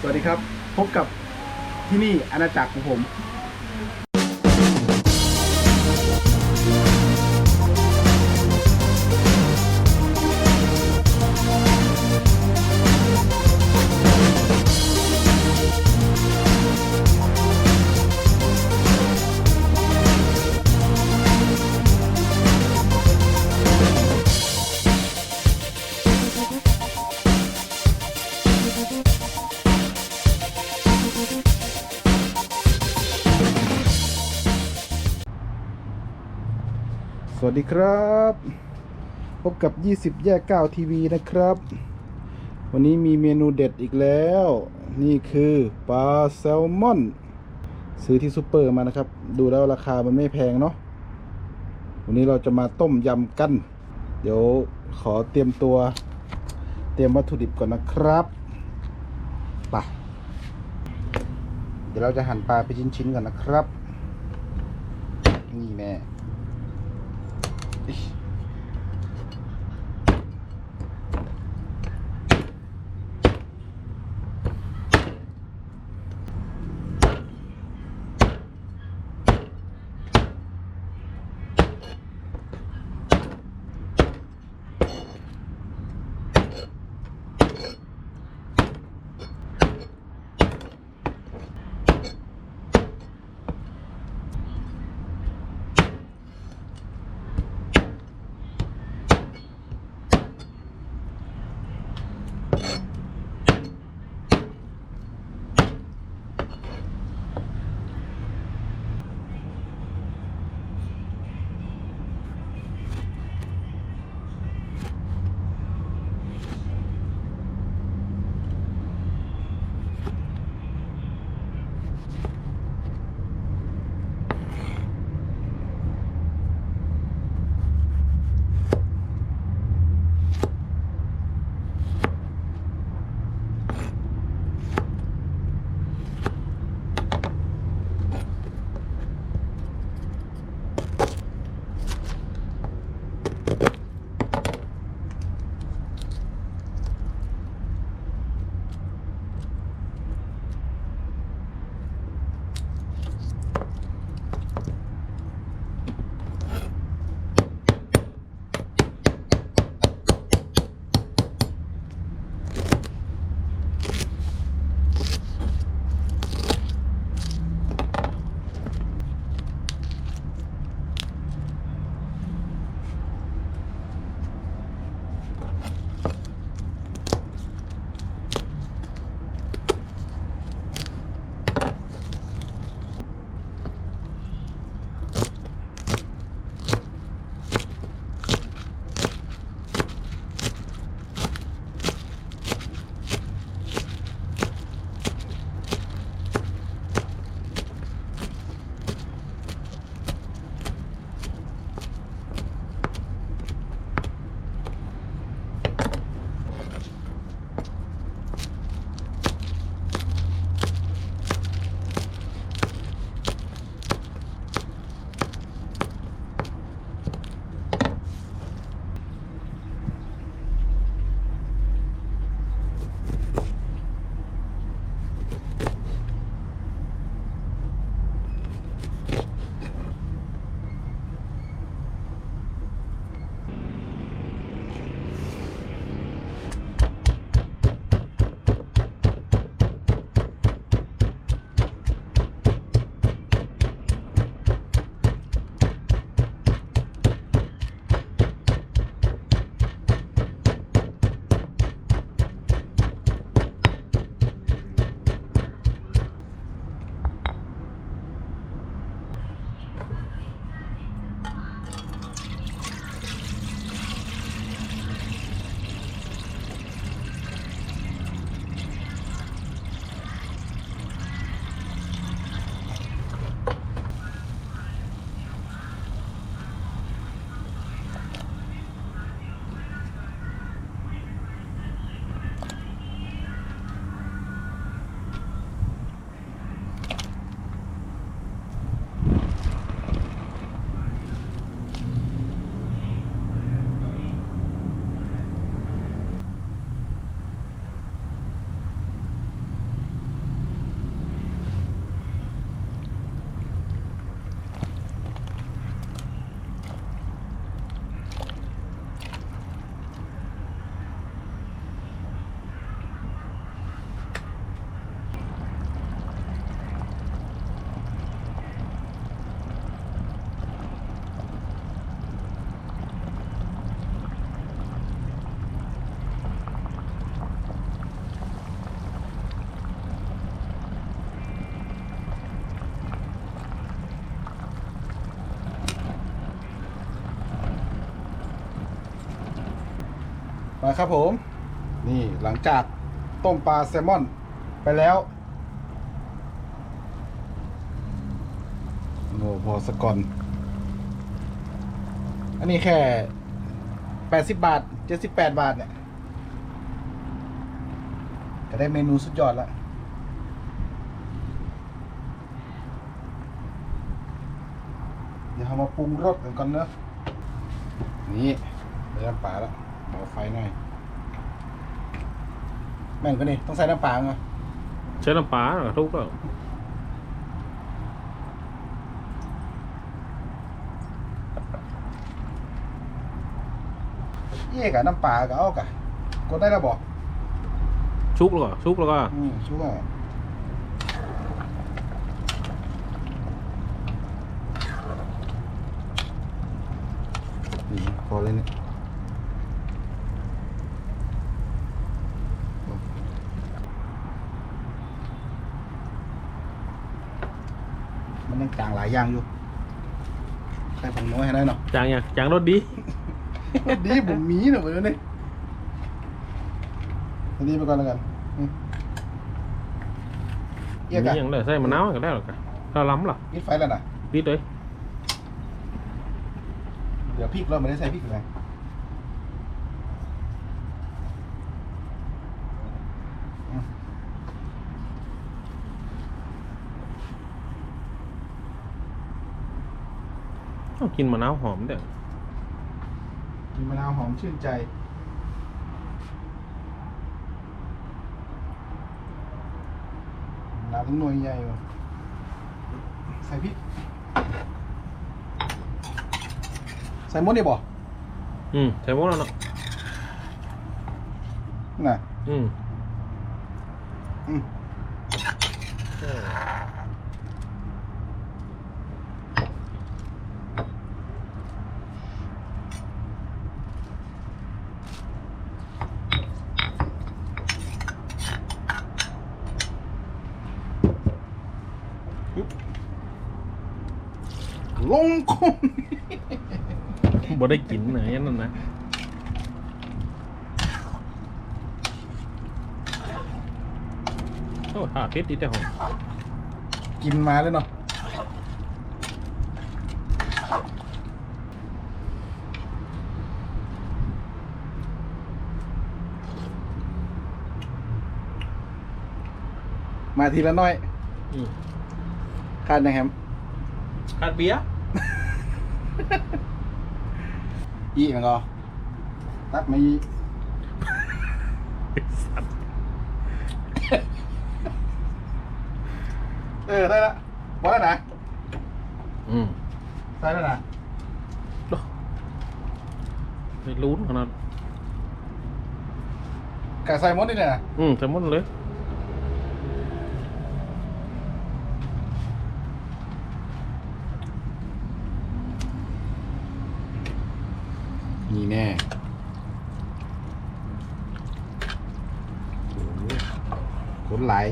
สวัสดีครับ พบกับที่นี่อาณาจักรของผมส วัสดีครับ พบกับ 20 แยก 9 ทีวีนะครับ วันนี้มีเมนูเด็ดอีกแล้ว นี่คือปลาแซลมอน ซื้อที่ซูเปอร์มานะครับ ดูแล้วราคามันไม่แพงเนาะวันนี้เราจะมาต้มยำกัน เดี๋ยวขอเตรียมตัว เตรียมวัตถุดิบก่อนนะครับไปเดี๋ยวเราจะหั่นปลาไปชิ้นๆก่อนนะครับ นี่แม่ มาครับผม นี่หลังจากต้มปลาแซลมอนไปแล้วโอ้พอสกอนอันนี้แค่แปดสิบบาทเจ็ดสิบแปดบาทเนี่ยก็ได้เมนูสุดยอดล้วเดี๋ยวเรามาปรุงรสกันก่อนเนอะนี่ได้น้ำปลาแล้ว เบาไฟหน่อย แม่งก็นี่ต้องใส่น้ำปลาไงใช้น้ำปลาเหรอทุกแล้วเย่กับน้ำปลาก็เอากะกดได้แล้วบอกชุกแล้วก็ชุกแล้วก็อืมช่วยนี่พอเลยเนี่ย มันยังจางหลายอย่างอยู่ใส่ผงน้อยให้ได้เนาะจางยังจางรสดีดีผมมีเนอะวันนี้อันนี้ไปก่อนแล้วกันอืมเยี่ยมีกันอย่างได้ใส่มะนาวก็ได้หรอกะถ้าล้ำล่ะปิดไฟแล้วนะปิดเลยเดี๋ยวพริกเราไม่ได้ใส่พริกเลยอืม ต้อง กินมะนาวหอมเด้อมีมะนาวหอมชื่นใจมะนาวทั้งหน่วยใหญ่ว่ะใส่พริก ใส่หมดได้บ่อืมใส่หมดแล้วเนาะน่ะ อืมอืม ลงคงบ่ได้กินนะยันนั่นนะโอ้หาเพชรดีแต่หอมกินมาเลยเนาะมาทีละน้อยอืมคาดยังแฮมขาดเบียร์ อีมันก็ตักมาอีเออได้ละหมดแล้วนะอืมได้แล้วนะไม่ลุ้นขนาดกะใส่หมดนี่เลยนะอืมใส่หมดเลย นี่แน่ขนไหลาย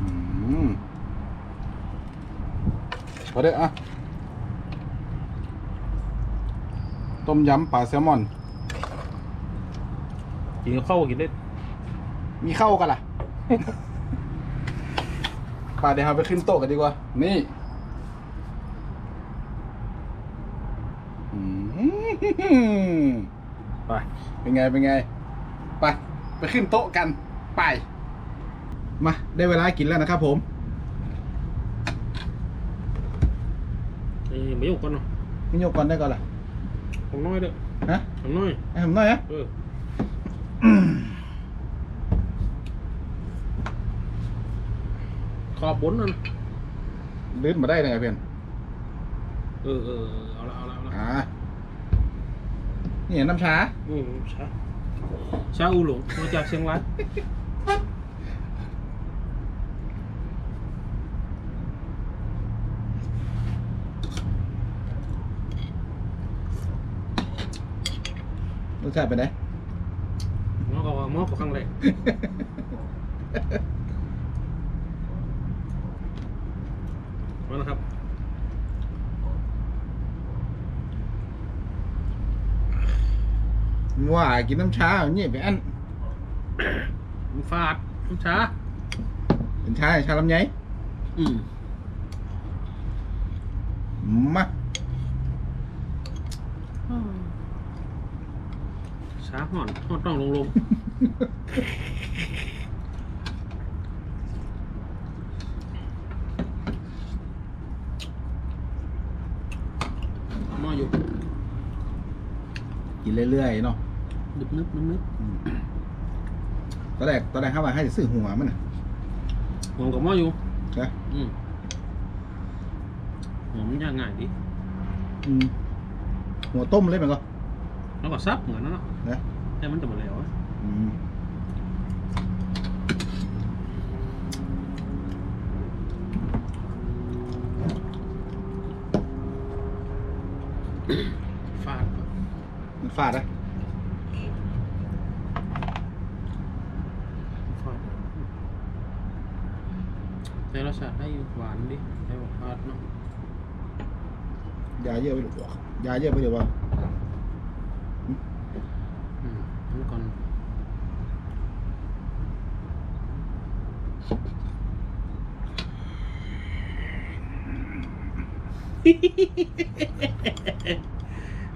อืมพอได้อะต้มยำปลาแซลมอน กินกับข้าวกินได้ มีเข้ากันล่ะป่าเดี๋ยวเราไปขึ้นโต๊ะกันดีกว่า นี่อืม ไป เป็นไง เป็นไง ไป ไปขึ้นโต๊ะกัน ไป มา ได้เวลากินแล้วนะครับผมเอ้ยไม่ยกก่อนเนาะพี่โยกก่อนได้ก่อนล่ะของน้อยเด้อฮะของน้อยให้ผมหน่อยฮะเออขอบบนนั่นลื่นมาได้ยังไงเพื่อนเออเออเออเอาละเอาละเอาละอ่า นี่น้ำชาอืมชาชาอูหลงมาจากเชียงรายรสชาติเป็นไงหมอก็ว่าหมอก็ครั้งแรกมาแล้วครับ ว่ากินน้ำชาอย่างนี้ไปอันมันฟาดมันช้าเป็นชาชาลำไยอืมมาช้าห่อนห่อนต้องลงลงหม้ออยู่ กินเรื่อยๆเนาะ นึบนึบนึบนึบตอนแรกตอนแรกเข้ามาให้ซื้อหัวมันนะหอมกับหม้ออยู่นะอืมหอมมันย่างง่ายดิอืมหัวต้มเลยมันก็แล้วก็ซับเหมือนนั่นเนาะนะแต่มันจะมาแล้วอะอืมฟาดมันฟาดนะ ฟาด แต่รสชาติได้อยู่หวานดิได้แบบฟาดเนาะยาเยอะไปหรือเปล่ายาเยอะไปหรือเปล่าอืมมันก่อน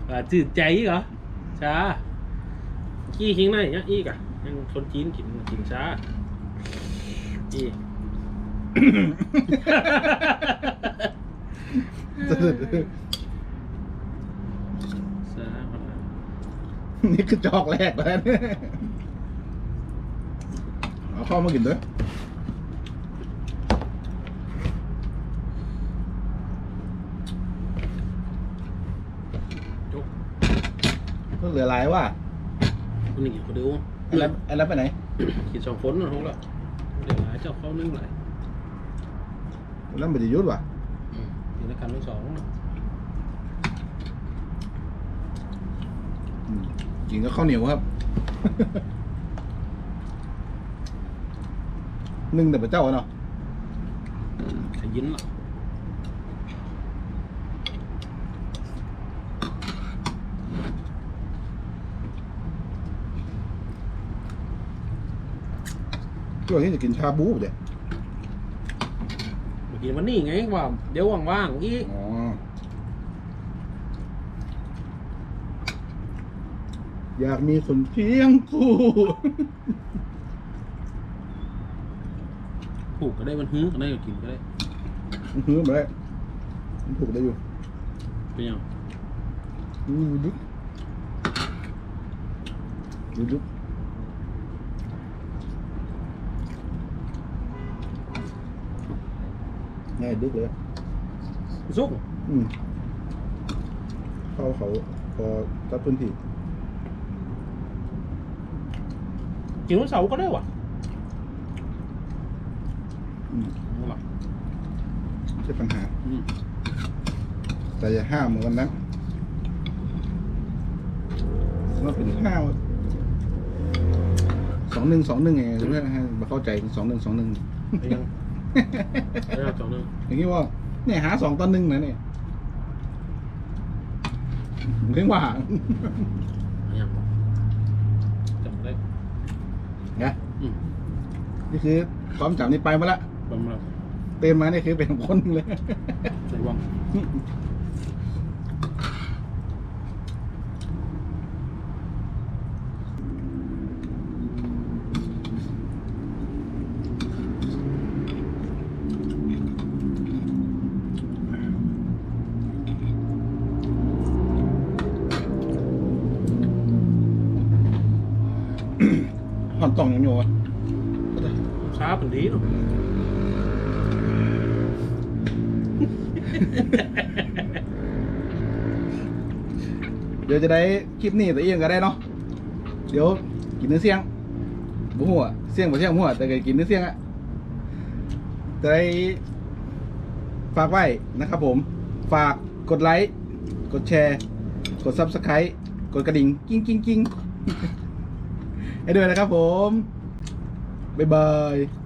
อ่าจืดใจอีกเหรอชากี้ทิ้งได้ยังอีกอะยังคนจีนกินกินชาอี ชาคนละนี่คือจอกแรกแล้วเนี่ยเอาข้าวมากินด้วยจกก็เหลือหลายว่าคนนี้เขาดูไอ้แล้วไอ้แล้วไปไหน กินสองคนนะทุกละเดี๋ยวหลายเจ้าเข้านึ่งหลาย แล้วมันจะยุดว่ะอืมกินแล้วกันทั้งสองนะอืมกินก็ข้าวเหนียวครับ นึ่งแต่พระเจ้าเนาะขยินละช่วงนี้จะกินชาบูเดี๋ยว เมื่อกี้วันนี้ไงว่าเดี๋ยวว่างๆอีกอ๋ออยากมีคนเคียงคู่ผูกก็ได้มันหื้อก็ได้ก็กินก็ได้มันหื้อมาได้มันถูกได้อยู่เป็นยังอืมดึกดึกดึก ง่ายดึกเลยสุกอืมเข้าเขาพอจับพื้นที่กินวันเสาร์ก็ได้ว่ะอืมเอาล่ะไม่ใช่ปัญหา อืมแต่อย่าห้ามเหมือนกันนะมันเป็นห้าวสองหนึ่งสองหนึ่งไงเพื่อนให้มาเข้าใจสองหนึ่งสองหนึ่งเป็นยัง ได้แล้วจองนึงอย่างนี้ว่าเนี่ยหาสองต่อหนึ่งนะเนี่ยเรื่องว่าเป็นยังจำได้นะอืมนี่คือความจำนี่ไปมาละบำรุงเตือนมานี่คือเป็นคนเลยใส่วัง หอนต่องยังอยู่วะช้าเป็นดีเนาะเดี๋ยวจะได้คลิปนี้แต่เอียงก็ได้เนาะเดี๋ยวกินเนื้อเสียงบุหัวเสียงบ่เสียงหัวแต่ก็กินเนื้อเสียงอะจะได้ฝากไว้นะครับผม ฝากกดไลค์ กดแชร์ กด subscribe กดกระดิ่ง กิ้งกิ้งกิ้ง ให้ด้วยนะครับผม บ๊ายบาย